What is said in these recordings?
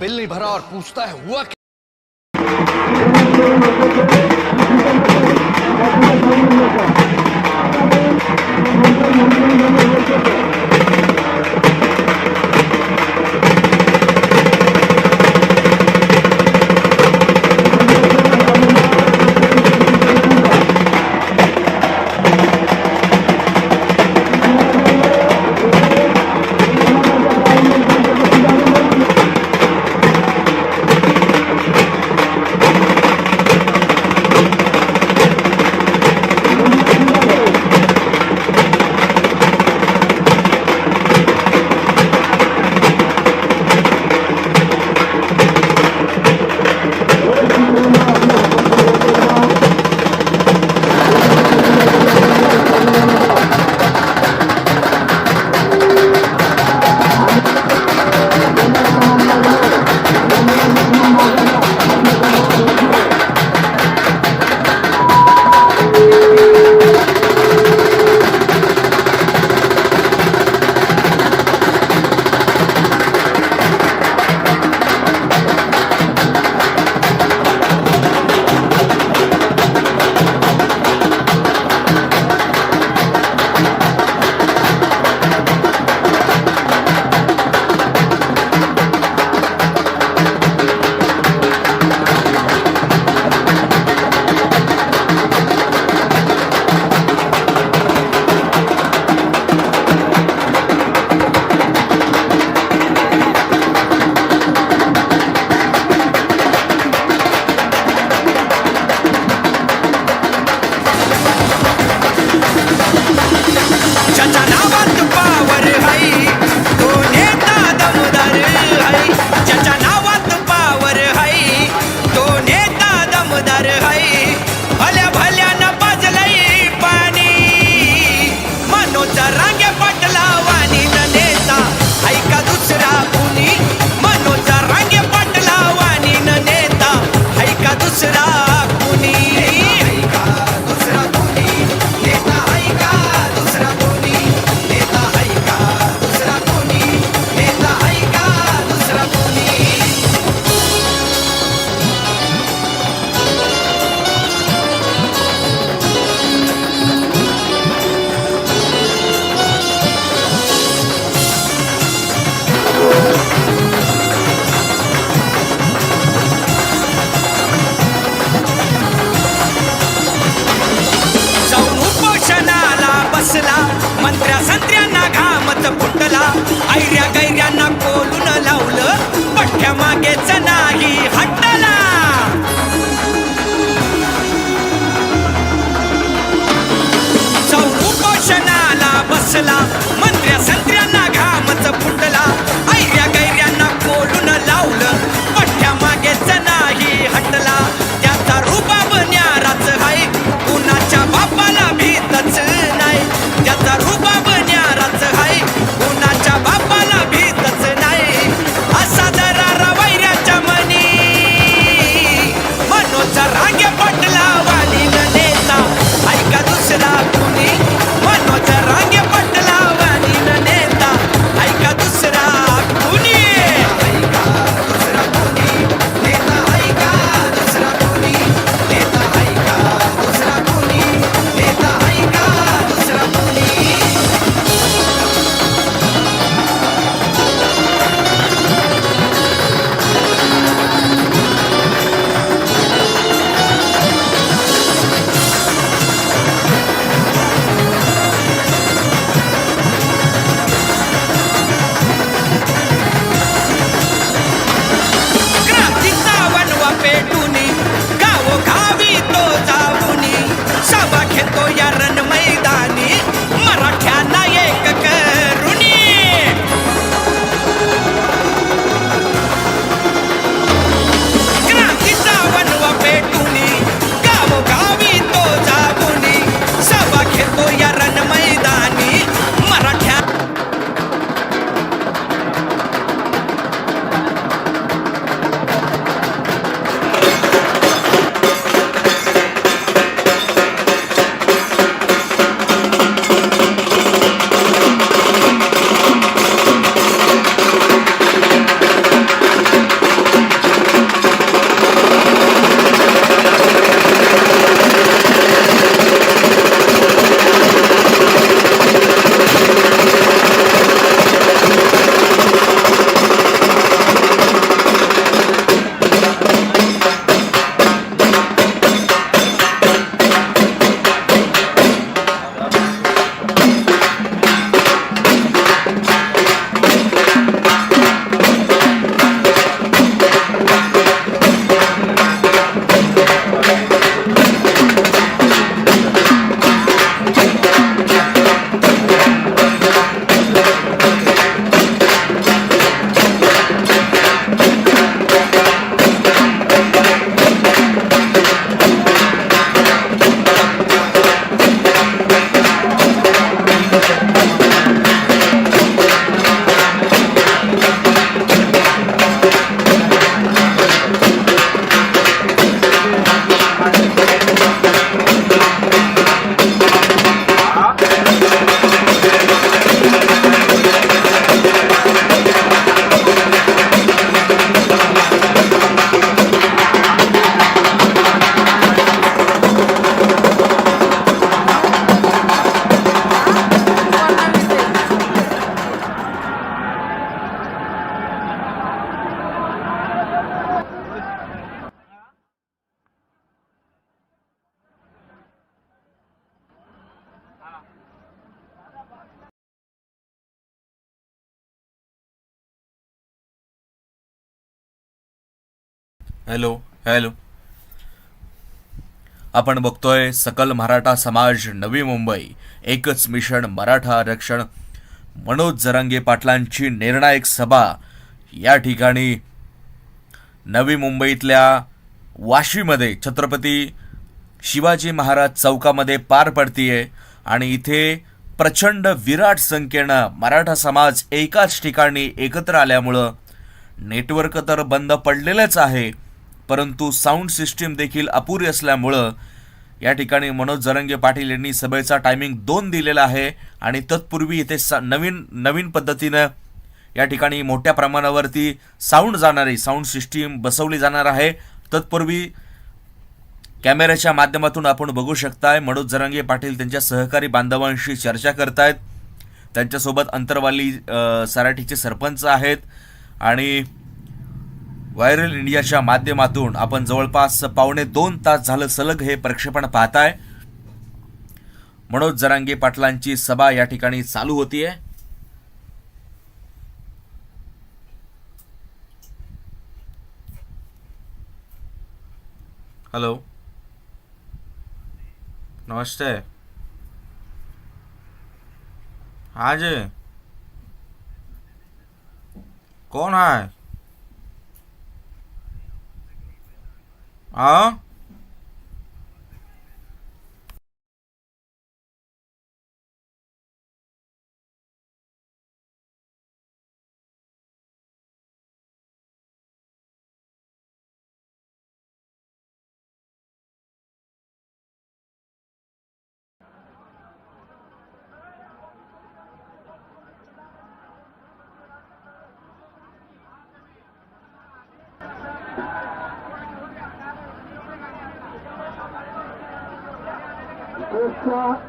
Bill नहीं भरा और पूछता है हुआ क्या? Hello hello. आपण बघतोय सकल मराठा समाज नवी मुंबई. एकच मिशन मराठा आरक्षण. मनोज जरांगे पाटलांची निर्णायक सभा. या ठिकाणी नवी मुंबईतल्या वाशीमध्ये छत्रपती शिवाजी महाराज चौकामध्ये पार पडतीये आणि इथे प्रचंड विराट संख्येनं मराठा समाज एकाच ठिकाणी एकत्र आल्यामुळं नेटवर्क तर बंद पडलेलंच आहे. परंतु साऊंड सिस्टीम देखील अपुरी असल्यामुळं या ठिकाणी मनोज जरंगे पाटील यांनी सभेचा टायमिंग दोन दिलेला आहे आणि तत्पूर्वी इथे सा- नवीन नवीन पद्धतीनं या ठिकाणी मोठ्या प्रमाणावरती साऊंड जाणारी साऊंड सिस्टीम बसवली जाणार आहे. तत्पूर्वी कॅमेऱ्याच्या माध्यमातून आपण बघू शकताय मनोज जरांगे पाटील त्यांच्या सहकारी बांधवांशी चर्चा करतायत. त्यांच्यासोबत अंतरवाली सराठीचे सरपंच आहेत आणि व्हायरल इंडियाच्या माध्यमातून आपण जवळपास पावणे दोन तास झालं सलग हे प्रक्षेपण पाहताय. मनोज जरांगे पाटलांची सभा या ठिकाणी चालू होतीये. हॅलो. नमस्ते. हाँ जी कौन है 아? हाँ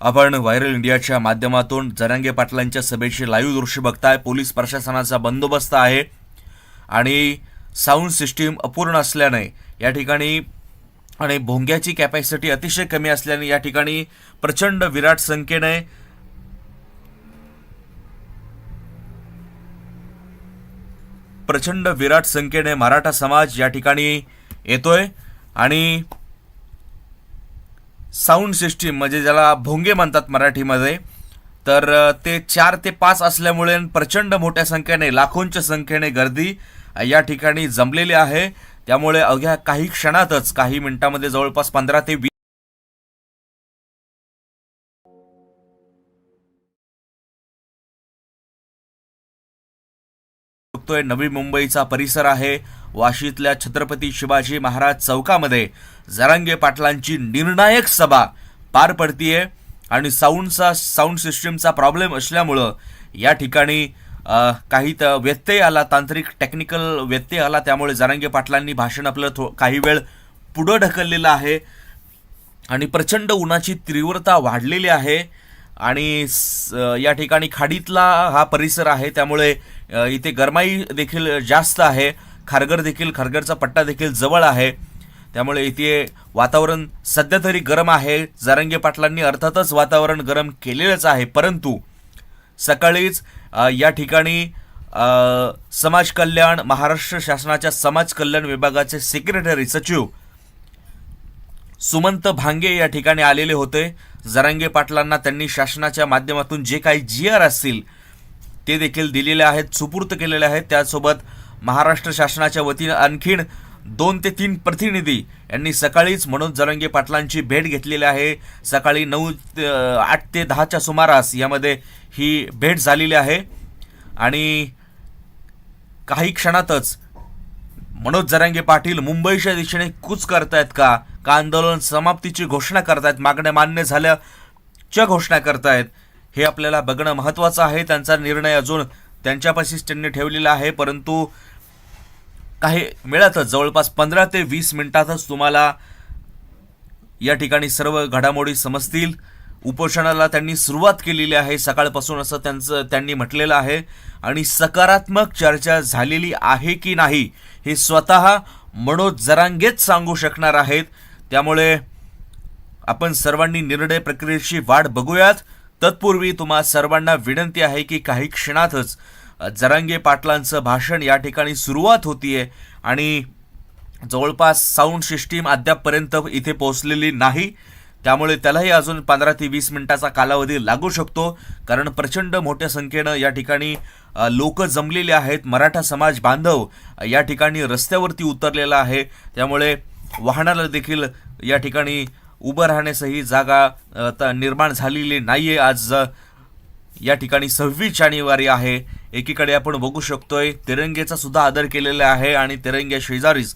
आपण व्हायरल इंडियाच्या माध्यमातून जरांगे पाटलांच्या सभेची लाईव्ह दृश्य बघताय. पोलीस प्रशासनाचा बंदोबस्त आहे. आणि साऊंड सिस्टीम अपूर्ण असल्याने या ठिकाणी आणि भोंग्याची कॅपॅसिटी अतिशय कमी असल्याने या ठिकाणी प्रचंड विराट संख्येने प्रचंड विराट संख्येने मराठा समाज या ठिकाणी येतोय. आणि साऊंड सिस्टीम म्हणजे ज्याला भोंगे म्हणतात मराठीमध्ये तर ते चार ते पाच असल्यामुळे प्रचंड मोठ्या संख्येने लाखोंच्या संख्येने गर्दी या ठिकाणी जमलेली आहे. त्यामुळे अवघ्या काही क्षणातच काही मिनिटांमध्ये जवळपास पंधरा ते वीस बघतोय नवी मुंबईचा परिसर आहे. वाशीतल्या छत्रपती शिवाजी महाराज चौकामध्ये जरांगे पाटलांची निर्णायक सभा पार पडतीये आणि साऊंडचा साऊंड सिस्टीमचा प्रॉब्लेम असल्यामुळं या ठिकाणी काही व्यत्यय आला तांत्रिक टेक्निकल व्यत्यय आला त्यामुळे जरांगे पाटलांनी भाषण आपलं थो काही वेळ पुढं ढकललेलं आहे. आणि प्रचंड उन्हाची तीव्रता वाढलेली आहे. आणि स- या ठिकाणी खाडीतला हा परिसर आहे त्यामुळे इथे गरमाई देखील जास्त आहे. खारघर देखील खारघरचा पट्टा देखील जवळ आहे. त्यामुळे इथे वातावरण सध्या तरी गरम आहे. जरंगे पाटलांनी अर्थातच वातावरण गरम केलेलंच आहे. परंतु सकाळीच या ठिकाणी समाज कल्याण महाराष्ट्र शासनाच्या समाज कल्याण विभागाचे सेक्रेटरी सचिव सुमंत भांगे या ठिकाणी आलेले होते. जरांगे पाटलांना त्यांनी शासनाच्या माध्यमातून जे काही जी आर असतील ते देखील दिलेले आहेत सुपूर्त केलेले आहेत. त्यासोबत महाराष्ट्र शासनाच्या वतीनं आणखीन दोन ते तीन प्रतिनिधी यांनी सकाळीच मनोज जरांगे पाटलांची भेट घेतलेली आहे. सकाळी नऊ आठ ते दहाच्या सुमारास यामध्ये ही भेट झालेली आहे. आणि काही क्षणातच मनोज जरांगे पाटील मुंबईच्या दिशेने कूच करतायत का? का आंदोलन समाप्तीची घोषणा करतायत? मागण्या मान्य झाल्याच्या घोषणा करतायत? हे आपल्याला बघणं महत्त्वाचं आहे. त्यांचा निर्णय अजून त्यांच्यापाशीच त्यांनी ठेवलेला आहे. परंतु काही मिळातच. जवळपास पंधरा ते वीस मिनिटातच तुम्हाला या ठिकाणी सर्व घडामोडी समजतील. उपोषणाला त्यांनी सुरुवात केलेली आहे. सकाळपासून असं त्यांचं त्यांनी म्हटलेलं आहे. आणि सकारात्मक चर्चा झालेली आहे की नाही हे स्वतः मनोज जरांगेच सांगू शकणार आहेत. त्यामुळे आपण सर्वांनी निर्णय प्रक्रियेची वाट बघूयात. तत्पूर्वी तुम्हा सर्वांना विनंती आहे की काही क्षणातच जरांगे पाटलांचं भाषण या ठिकाणी सुरुवात होतीये. आणि जवळपास साऊंड सिस्टीम अद्यापपर्यंत इथे पोहोचलेली नाही. त्यामुळे त्यालाही अजून पंधरा ते वीस मिनिटाचा कालावधी लागू शकतो. कारण प्रचंड मोठ्या संख्येनं या ठिकाणी लोक जमलेले आहेत. मराठा समाज बांधव या ठिकाणी रस्त्यावरती उतरलेला आहे. त्यामुळे वाहनाला देखील या ठिकाणी उभं राहण्यासही जागा निर्माण झालेली नाही आहे आज या ठिकाणी सव्वीस जानेवारी आहे. एकीकडे आपण बघू शकतोय तिरंगेचा सुद्धा आदर केलेला आहे आणि तिरंग्या शेजारीच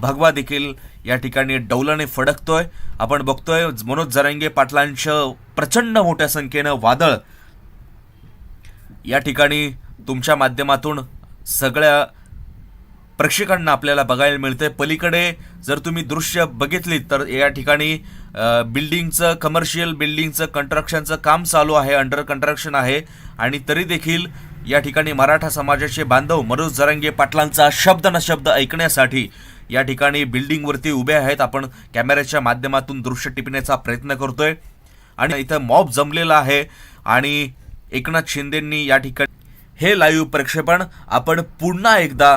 भगवा देखील या ठिकाणी डौलाने फडकतोय. आपण बघतोय मनोज जरांगे पाटलांचं प्रचंड मोठ्या संख्येनं वादळ या ठिकाणी तुमच्या माध्यमातून सगळ्या प्रेक्षकांना आपल्याला बघायला मिळतंय. पलीकडे जर तुम्ही दृश्य बघितलीत तर या ठिकाणी बिल्डिंगचं कमर्शियल बिल्डिंगचं कंस्ट्रक्शनचं काम चालू आहे अंडर कंस्ट्रक्शन आहे. आणि तरी देखील या ठिकाणी मराठा समाजाचे बांधव मनोज जरांगे पाटलांचा शब्द न शब्द ऐकण्यासाठी या ठिकाणी बिल्डिंगवरती उभे आहेत. आपण कॅमेऱ्याच्या माध्यमातून दृश्य टिपण्याचा प्रयत्न करतोय. आणि इथं मॉब जमलेला आहे. आणि एकनाथ शिंदेंनी या ठिकाणी हे लाईव्ह प्रक्षेपण आपण पुन्हा एकदा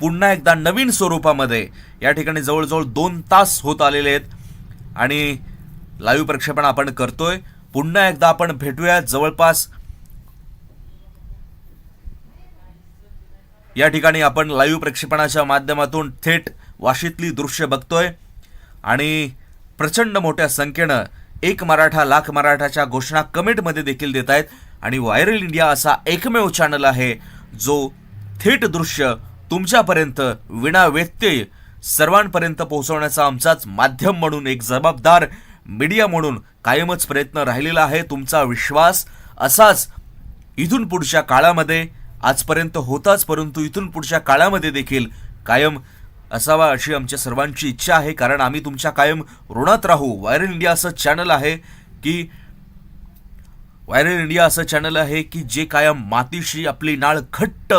पुन्हा एकदा नवीन स्वरूपामध्ये या ठिकाणी जवळजवळ दोन तास होत आलेले आहेत. आणि लाईव्ह प्रक्षेपण आपण करतोय. पुन्हा एकदा आपण भेटूया. जवळपास या ठिकाणी आपण लाईव्ह प्रक्षेपणाच्या माध्यमातून थेट वाशीतली दृश्य बघतोय. आणि प्रचंड मोठ्या संख्येनं एक मराठा लाख मराठाच्या घोषणा कमेंटमध्ये देखील देत आहेत. आणि व्हायरल इंडिया असा एकमेव चॅनल आहे जो थेट दृश्य तुमच्यापर्यंत विना व्यत्यय सर्वांपर्यंत पोहोचवण्याचा आमचाच माध्यम म्हणून एक जबाबदार मीडिया म्हणून कायमच प्रयत्न राहिलेला आहे. तुमचा विश्वास असाच इथून पुढच्या काळामध्ये आजपर्यंत होताच परंतु इथून पुढच्या काळामध्ये देखील कायम असावा अशी आमच्या सर्वांची इच्छा आहे. कारण आम्ही तुमच्या कायम ऋणात राहू. व्हायरल इंडिया असं चॅनल आहे की व्हायरल इंडिया असं चॅनल आहे की जे कायम मातीशी आपली नाळ घट्ट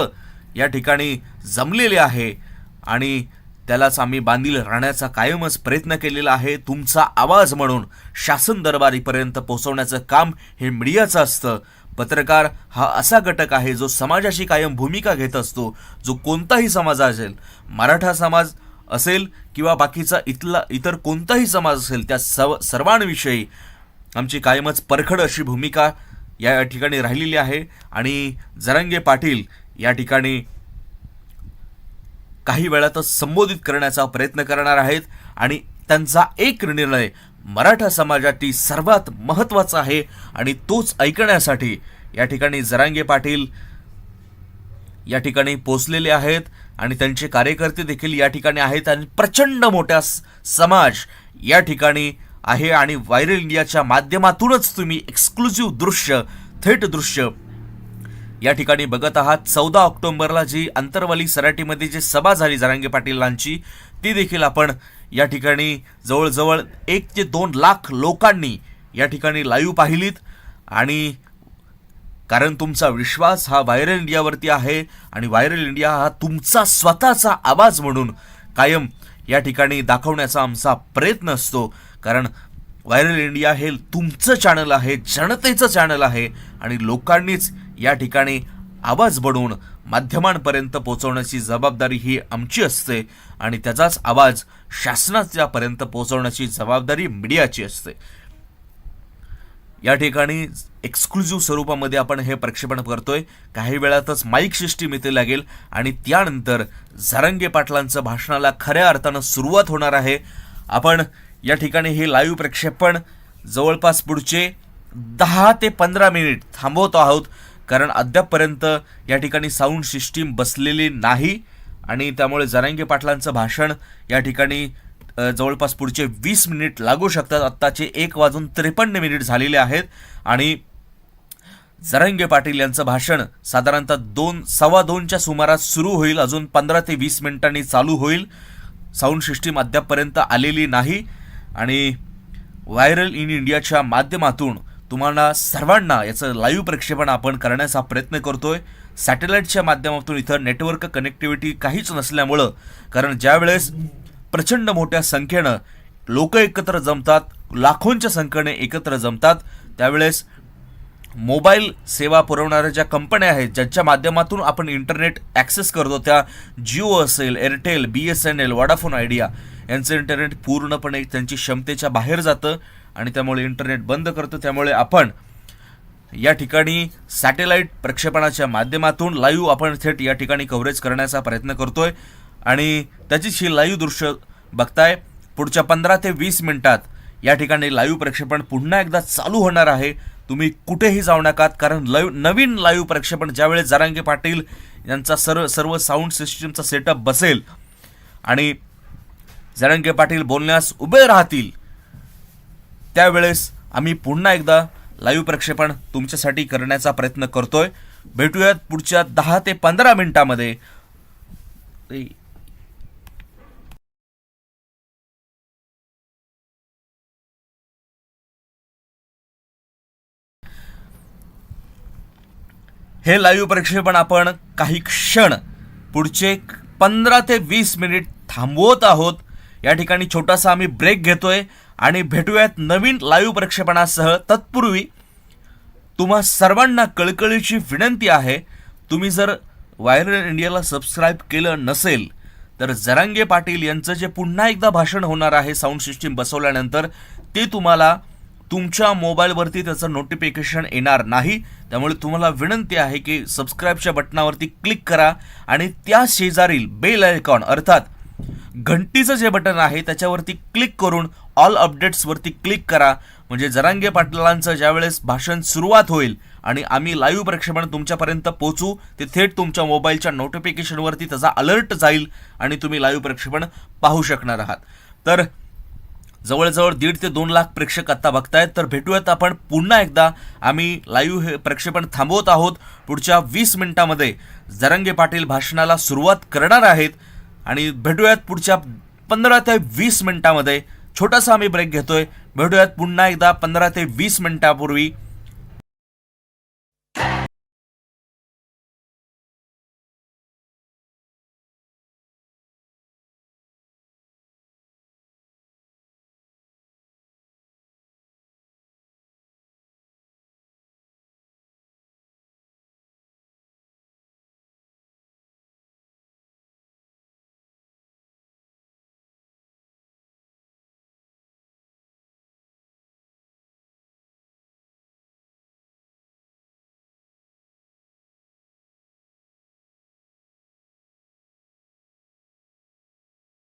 या ठिकाणी जमलेले आहे. आणि त्यालाच आम्ही बांधील राहण्याचा कायमच प्रयत्न केलेला आहे. तुमचा आवाज म्हणून शासन दरबारीपर्यंत पोहोचवण्याचं काम हे मीडियाचं असतं. पत्रकार हा असा घटक आहे जो समाजाशी कायम भूमिका घेत असतो जो कोणताही समाज असेल मराठा समाज असेल किंवा बाकीचा इथला इतर कोणताही समाज असेल त्या सव सर्वांविषयी आमची कायमच परखड अशी भूमिका या ठिकाणी राहिलेली आहे. आणि जरंगे पाटील या ठिकाणी काही वेळातच संबोधित करण्याचा प्रयत्न करणार आहेत. आणि त्यांचा एक निर्णय मराठा समाजातील सर्वात महत्त्वाचा आहे आणि तोच ऐकण्यासाठी या ठिकाणी जरांगे पाटील या ठिकाणी पोचलेले आहेत आणि त्यांचे कार्यकर्ते देखील या ठिकाणी आहेत आणि प्रचंड मोठा समाज या ठिकाणी आहे आणि व्हायरल इंडियाच्या माध्यमातूनच तुम्ही एक्सक्लुझिव्ह दृश्य थेट दृश्य या ठिकाणी बघत आहात. चौदा ऑक्टोबरला जी अंतरवाली सराटीमध्ये जी सभा झाली जरांगे पाटीलांची ती देखील आपण या ठिकाणी जवळजवळ एक ते दोन लाख लोकांनी या ठिकाणी लाईव्ह पाहिलीत. आणि कारण तुमचा विश्वास हा व्हायरल इंडियावरती आहे आणि व्हायरल इंडिया हा तुमचा स्वतःचा आवाज म्हणून कायम या ठिकाणी दाखवण्याचा आमचा प्रयत्न असतो. कारण व्हायरल इंडिया हे तुमचं चॅनल आहे जनतेचं चॅनल आहे आणि लोकांनीच या ठिकाणी आवाज बनवून माध्यमांपर्यंत पोहोचवण्याची जबाबदारी ही आमची असते आणि त्याचाच आवाज शासनाच्यापर्यंत पोहोचवण्याची जबाबदारी मीडियाची असते. या ठिकाणी एक्सक्लुझिव्ह स्वरूपामध्ये आपण हे प्रक्षेपण करतोय. काही वेळातच माईक सिस्टीम इथे लागेल आणि त्यानंतर झरंगे पाटलांचं भाषणाला खऱ्या अर्थानं सुरुवात होणार आहे. आपण या ठिकाणी हे लाईव्ह प्रक्षेपण जवळपास पुढचे दहा ते पंधरा मिनिट थांबवतो आहोत. कारण अद्यापपर्यंत या ठिकाणी साऊंड सिस्टीम बसलेली नाही. आणि त्यामुळे जरांगे पाटलांचं भाषण या ठिकाणी जवळपास पुढचे वीस मिनिट लागू शकतात. आत्ताचे एक वाजून त्रेपन्न मिनिट झालेले आहेत. आणि जरंगे पाटील यांचं भाषण साधारणतः दोन सव्वा दोनच्या सुमारास सुरू होईल. अजून पंधरा ते वीस मिनिटांनी चालू होईल. साऊंड सिस्टीम अद्यापपर्यंत आलेली नाही. आणि व्हायरल इन इंडियाच्या माध्यमातून तुम्हाला सर्वांना याचं लाईव्ह प्रक्षेपण आपण करण्याचा प्रयत्न करतोय. सॅटेलाईटच्या माध्यमातून इथं नेटवर्क कनेक्टिव्हिटी काहीच नसल्यामुळं कारण ज्यावेळेस प्रचंड मोठ्या संख्येनं लोक एकत्र जमतात लाखोंच्या संख्येने एकत्र जमतात त्यावेळेस मोबाईल सेवा पुरवणाऱ्या ज्या कंपन्या आहेत ज्यांच्या माध्यमातून आपण इंटरनेट ॲक्सेस करतो त्या जिओ असेल Airtel B S N L Vodafone Idea यांचं इंटरनेट पूर्णपणे त्यांची क्षमतेच्या बाहेर जातं. आणि त्यामुळे इंटरनेट बंद करतं. त्यामुळे आपण या ठिकाणी सॅटेलाईट प्रक्षेपणाच्या माध्यमातून लाईव्ह आपण थेट या ठिकाणी कव्हरेज करण्याचा प्रयत्न करतोय. आणि त्याचीच ही लाईव्ह दृश्य बघताय. पुढच्या पंधरा ते वीस मिनिटात या ठिकाणी लाईव्ह प्रक्षेपण पुन्हा एकदा चालू होणार आहे. तुम्ही कुठेही जाऊ नकात कारण लाईव्ह नवीन लाईव्ह प्रक्षेपण ज्यावेळेस जरांगे पाटील यांचा सर्व सर्व साऊंड सिस्टीमचा सेटअप बसेल आणि जरांगे पाटील बोलण्यास उभे राहतील त्यावेळेस आम्ही पुन्हा एकदा लाईव्ह प्रक्षेपण तुमच्यासाठी करण्याचा प्रयत्न करतोय. भेटूयात पुढच्या दहा ते पंधरा मिनिटामध्ये. हे लाईव्ह प्रक्षेपण आपण काही क्षण पुढचे पंधरा ते वीस मिनिट थांबवत आहोत. या ठिकाणी छोटासा आम्ही ब्रेक घेतोय. आणि भेटूयात नवीन लाईव्ह प्रक्षेपणासह. तत्पूर्वी तुम्हा सर्वांना कळकळीची विनंती आहे तुम्ही जर व्हायरल इंडियाला सबस्क्राईब केलं नसेल तर जरांगे पाटील यांचं जे पुन्हा एकदा भाषण होणार आहे साऊंड सिस्टीम बसवल्यानंतर ते तुम्हाला तुमच्या मोबाईलवरती त्याचं नोटिफिकेशन येणार नाही. त्यामुळे तुम्हाला विनंती आहे की सबस्क्राईबच्या बटनावरती क्लिक करा आणि त्या शेजारील बेल आयकॉन अर्थात घंटीचं जे बटन आहे त्याच्यावरती क्लिक करून ऑल अपडेट्सवरती क्लिक करा. म्हणजे जरांगे पाटलांचं ज्यावेळेस भाषण सुरुवात होईल आणि आम्ही लाईव्ह प्रक्षेपण तुमच्यापर्यंत पोहोचू ते थेट तुमच्या मोबाईलच्या नोटिफिकेशनवरती त्याचा अलर्ट जाईल आणि तुम्ही लाईव्ह प्रक्षेपण पाहू शकणार आहात. तर जवळजवळ दीड ते दोन लाख प्रेक्षक आत्ता बघतायत. तर भेटूयात आपण पुन्हा एकदा. आम्ही लाईव्ह हे प्रक्षेपण थांबवत आहोत. पुढच्या वीस मिनिटामध्ये जरंगे पाटील भाषणाला सुरुवात करणार आहेत. आणि भेटूयात पुढच्या पंधरा ते वीस मिनिटामध्ये. छोटासा आम्ही ब्रेक घेतोय. भेटूयात पुन्हा एकदा पंधरा ते वीस मिनिटापूर्वी.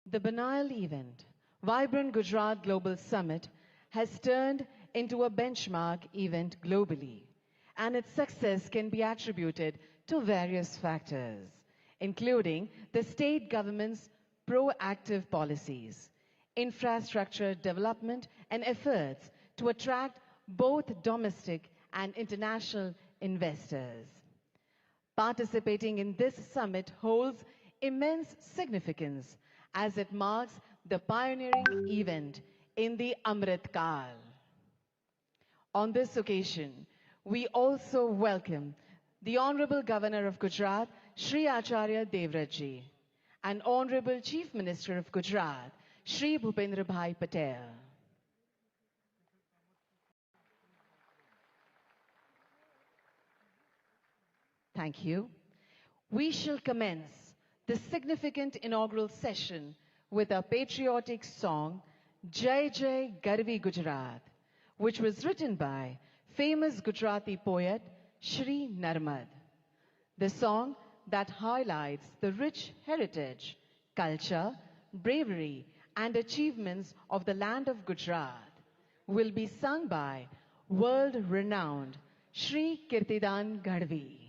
The Banal event, Vibrant Gujarat Global Summit, has turned into a benchmark event globally, and its success can be attributed to various factors, including the state government's proactive policies, infrastructure development, and efforts to attract both domestic and international investors. Participating in this summit holds immense significance as it marks the pioneering event in the Amrit Kal. On this occasion, we also welcome the Honorable Governor of Gujarat, Sri Acharya Devratji, and Honorable Chief Minister of Gujarat, Sri Bhupendra Bhai Patel. Thank you. We shall commence the significant inaugural session with a patriotic song, Jai Jai Garvi Gujarat, which was written by famous Gujarati poet Shri Narmad. The song that highlights the rich heritage, culture, bravery, and achievements of the land of Gujarat will be sung by world renowned Shri Kirtidan Gadvi.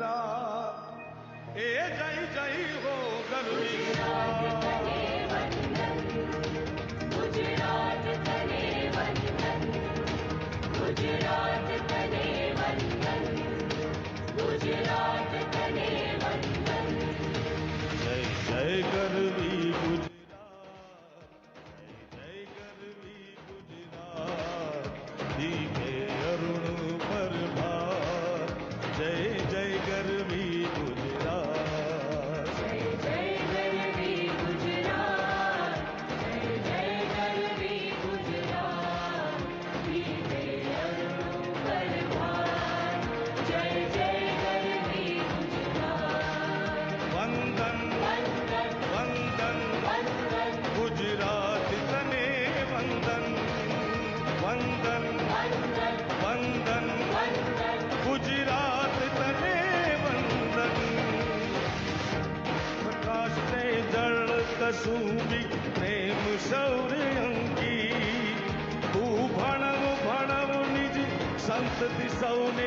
जय ए जय जय हो गरवी संतति सौने